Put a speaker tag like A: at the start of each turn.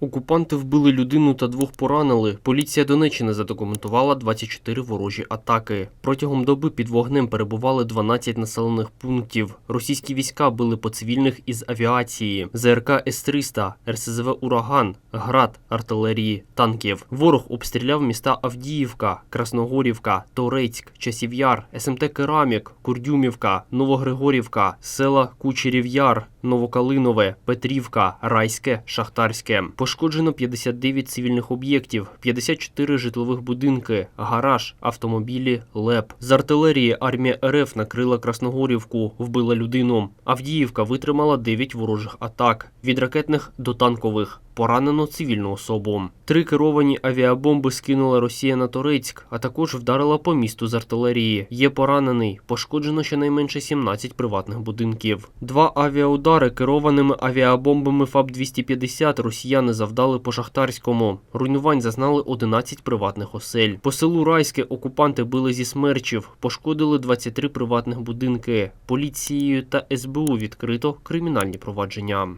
A: Окупанти вбили людину та двох поранили. Поліція Донеччини задокументувала 24 ворожі атаки. Протягом доби під вогнем перебували 12 населених пунктів. Російські війська били по цивільних із авіації, ЗРК С-300, РСЗВ «Ураган», град, артилерії, танків. Ворог обстріляв міста Авдіївка, Красногорівка, Торецьк, Часів'яр, СМТ Керамік, Курдюмівка, Новогригорівка, села Кучерів Яр, Новокалинове, Петрівка, Райське, Шахтарське. Пошкоджено 59 цивільних об'єктів, 54 житлових будинки, гараж, автомобілі, ЛЕП. З артилерії армія РФ накрила Красногорівку, вбила людину. Авдіївка витримала 9 ворожих атак від ракетних до танкових. Поранено цивільну особу. Три керовані авіабомби скинула Росія на Торецьк, а також вдарила по місту з артилерії. Є поранений. Пошкоджено щонайменше 17 приватних будинків. Два авіаудари керованими авіабомбами ФАБ-250 росіяни завдали по Шахтарському. Руйнувань зазнали 11 приватних осель. По селу Райське окупанти били зі смерчів, пошкодили 23 приватних будинки. Поліцією та СБУ відкрито кримінальні провадження.